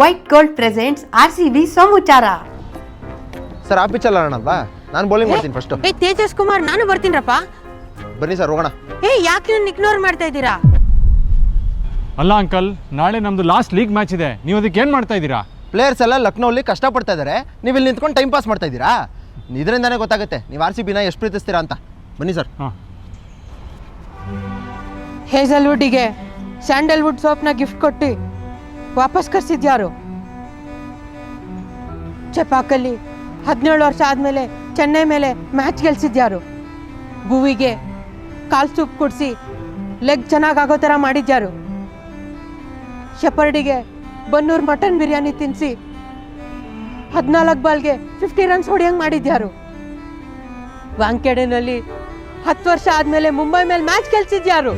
White gold presents R C B ಸೋಮುಚಾರ sir ಆ ಪಿಚ್ಚಲ್ಲ ಅಲ್ವಾ? ನಾನು ಬೌಲಿಂಗ್ ಮಾಡ್ತೀನಿ ಫಸ್ಟ್ ಏ ತೇಜಸ್ ಕುಮಾರ್ ನಾನು ಬರ್ತೀನಪ್ಪ. ಬನ್ನಿ ಸರ್ ಹೋಗೋಣ. ಏ ಯಾಕೆ ನನ್ನ ಇಗ್ನೋರ್ ಮಾಡ್ತಾ ಇದ್ದೀರಾ? ಅಲ್ಲ ಅಂಕಲ್ ನಾಳೆ ನಮ್ದು ಲಾಸ್ಟ್ ಲೀಗ್ ಮ್ಯಾಚ್ ಇದೆ. ನೀವು ಅದಕ್ಕೆ ಏನು ಮಾಡ್ತಾ ಇದ್ದೀರಾ? ಪ್ಲೇಯರ್ಸ್ ಎಲ್ಲ ಲಕ್ನೋಲಿ ಕಷ್ಟಪಡ್ತಾ ಇದ್ದಾರೆ ನೀವು ಇಲ್ಲಿ ನಿಂತ್ಕೊಂಡು ಟೈಮ್ ಪಾಸ್ ಮಾಡ್ತಾ ಇದ್ದೀರಾ? ಇದರಿಂದಾನೇ ಗೊತ್ತಾಗುತ್ತೆ. ನೀವು ಆರ್ ಸಿ ಬಿನ ಎಷ್ಟು ಪ್ರೀತಿಸ್ತೀರಾ ಅಂತ. ಬನ್ನಿ ಸರ್ ಹಾಂ. ಹೇಸಲ್ವುಡ್ಡಿಗೆ ಸ್ಯಾಂಡಲ್ವುಡ್ ಸೋಪ್ನ ಗಿಫ್ಟ್ ಕೊಟ್ಟು ವಾಪಸ್ ಕರ್ಸಿದ್ಯಾರು? ಚಪಾಕಲ್ಲಿ ಹದಿನೇಳು ವರ್ಷ ಆದಮೇಲೆ ಚೆನ್ನೈ ಮೇಲೆ ಮ್ಯಾಚ್ ಗೆಲ್ಸಿದ್ಯಾರು? ಭುವಿಗೆ ಕಾಲ್ ಸೂಪ್ ಕೊಡಿಸಿ ಲೆಗ್ ಚೆನ್ನಾಗಾಗೋ ಥರ ಮಾಡಿದ್ಯಾರು? ಶಪರ್ಡಿಗೆ ಬನ್ನೂರು ಮಟನ್ ಬಿರಿಯಾನಿ ತಿನ್ನಿಸಿ ಹದಿನಾಲ್ಕು ಬಾಲ್ಗೆ ಫಿಫ್ಟಿ ರನ್ಸ್ ಹೊಡಿಯಂಗೆ ಮಾಡಿದ್ಯಾರು? ವಾಂಕೆಡೆನಲ್ಲಿ ಹತ್ತು ವರ್ಷ ಆದಮೇಲೆ ಮುಂಬೈ ಮೇಲೆ ಮ್ಯಾಚ್ ಗೆಲ್ಸಿದ್ಯಾರು?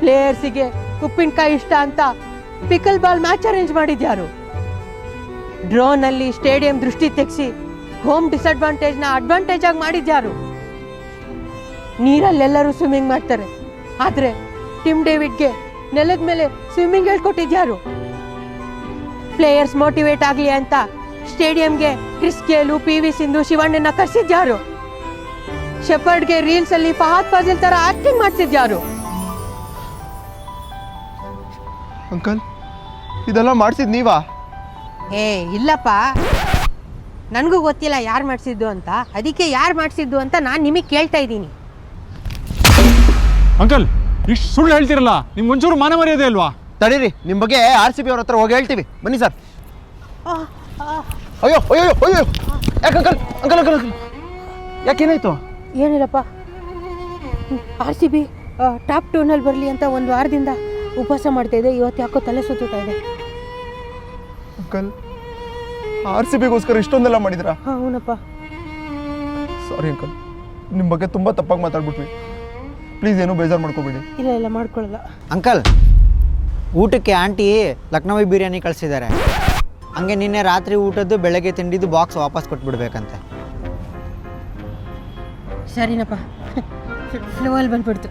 ಪ್ಲೇಯರ್ಸಿಗೆ ಉಪ್ಪಿನಕಾಯಿ ಇಷ್ಟ ಅಂತ ಪಿಕಲ್ ಬಾಲ್ ಮ್ಯಾಚ್ ಅರೇಂಜ್ ಮಾಡಿದ್ಯಾರು? ಡ್ರೋನ್ ಅಲ್ಲಿ ಸ್ಟೇಡಿಯಂ ದೃಷ್ಟಿ ತೆಗೆಸಿ ಹೋಮ್ ಡಿಸಡ್ವಾಂಟೇಜ್ನ ಅಡ್ವಾಂಟೇಜ್ ಆಗಿ ಮಾಡಿದ್ಯಾರು? ನೀರಲ್ಲಿ ಎಲ್ಲರೂ ಸ್ವಿಮ್ಮಿಂಗ್ ಮಾಡ್ತಾರೆ. ಆದ್ರೆ ಟಿಮ್ ಡೇವಿಡ್ಗೆ ನೆಲದ ಮೇಲೆ ಸ್ವಿಮ್ಮಿಂಗ್ ಹೇಳ್ಕೊಟ್ಟಿದ್ಯಾರು? ಪ್ಲೇಯರ್ಸ್ ಮೋಟಿವೇಟ್ ಆಗಲಿ ಅಂತ ಸ್ಟೇಡಿಯಂಗೆ Chris Gayle P V Sindhu ಶಿವಣ್ಣನ ಕರ್ಸಿದ್ಯಾರು? ಶೆಪರ್ಡ್ಗೆ ರೀಲ್ಸ್ ಅಲ್ಲಿ ಫಹಾದ್ ಫಾಜಿಲ್ ತರ ಆಕ್ಟಿಂಗ್ ಮಾಡ್ತಿದ್ಯಾರು? ಅಂಕಲ್ ಇದೆಲ್ಲ ಮಾಡಿಸಿದ್ ನೀವಾ? ಏ ಇಲ್ಲಪ್ಪ. ನನಗೂ ಗೊತ್ತಿಲ್ಲ ಯಾರು ಮಾಡಿಸಿದ್ದು ಅಂತ. ಅದಕ್ಕೆ ಯಾರು ಮಾಡಿಸಿದ್ದು ಅಂತ ನಾನು ನಿಮಗೆ ಕೇಳ್ತಾ ಇದ್ದೀನಿ. ಅಂಕಲ್ ಇಷ್ಟು ಸುಳ್ಳು ಹೇಳ್ತಿರಲ್ಲ ನಿಮ್ಗೆ ಒಂಚೂರು ಮಾನ ಮರ್ಯಾದೆ ಅಲ್ವಾ? ತಡೀರಿ ನಿಮ್ಮ ಬಗ್ಗೆ ಆರ್ ಸಿ ಬಿ ಅವ್ರ ಹತ್ರ ಹೋಗಿ ಹೇಳ್ತೀವಿ. ಬನ್ನಿ ಸರ್. ಅಯ್ಯೋ ಅಯ್ಯೋ ಅಯ್ಯೋ ಯಾಕೆ ಅಂಕಲ್ ಅಂಕಲ್ ಅಂಕಲ್ ಅಂಕಲ್? ಯಾಕೇನಾಯ್ತು ಏನಿಲ್ಲಪ್ಪ. ಆರ್ ಸಿ ಬಿ ಟಾಪ್ ಟೂನಲ್ಲಿ ಬರಲಿ ಅಂತ ಒಂದು ವಾರದಿಂದ ಉಪವಾಸ ಮಾಡ್ತಾ ಇದೆ ಇವತ್ತು ಯಾಕೋ ತಲೆ ಸುತ್ತಾ ಇದೆ. ಅಂಕಲ್ ಆರ್ ಸಿ ಬಿಗೋಸ್ಕರ ಇಷ್ಟೊಂದೆಲ್ಲ ಮಾಡಿದ್ರಾ ಹಾಂ ಹೌನಪ್ಪ. ಸಾರಿ ಅಂಕಲ್ ನಿಮ್ಮ ಬಗ್ಗೆ ತುಂಬ ತಪ್ಪಾಗಿ ಮಾತಾಡ್ಬಿಟ್ವಿ. ಪ್ಲೀಸ್ ಏನೂ ಬೇಜಾರು ಮಾಡ್ಕೋಬೇಡಿ. ಇಲ್ಲ ಇಲ್ಲ ಮಾಡ್ಕೊಳ್ಳಲ್ಲ ಅಂಕಲ್ ಊಟಕ್ಕೆ ಆಂಟಿ ಲಕ್ನೋವಿ ಬಿರಿಯಾನಿ ಕಳಿಸಿದ್ದಾರೆ. ಹಂಗೆ ನಿನ್ನೆ ರಾತ್ರಿ ಊಟದ್ದು ಬೆಳಗ್ಗೆ ತಿಂಡಿದ್ದು ಬಾಕ್ಸ್ ವಾಪಸ್ ಕೊಟ್ಬಿಡ್ಬೇಕಂತೆ. ಸರಿನಪ್ಪ. ಫ್ಲೋವಲ್ಲಿ ಬಂದ್ಬಿಡ್ತು.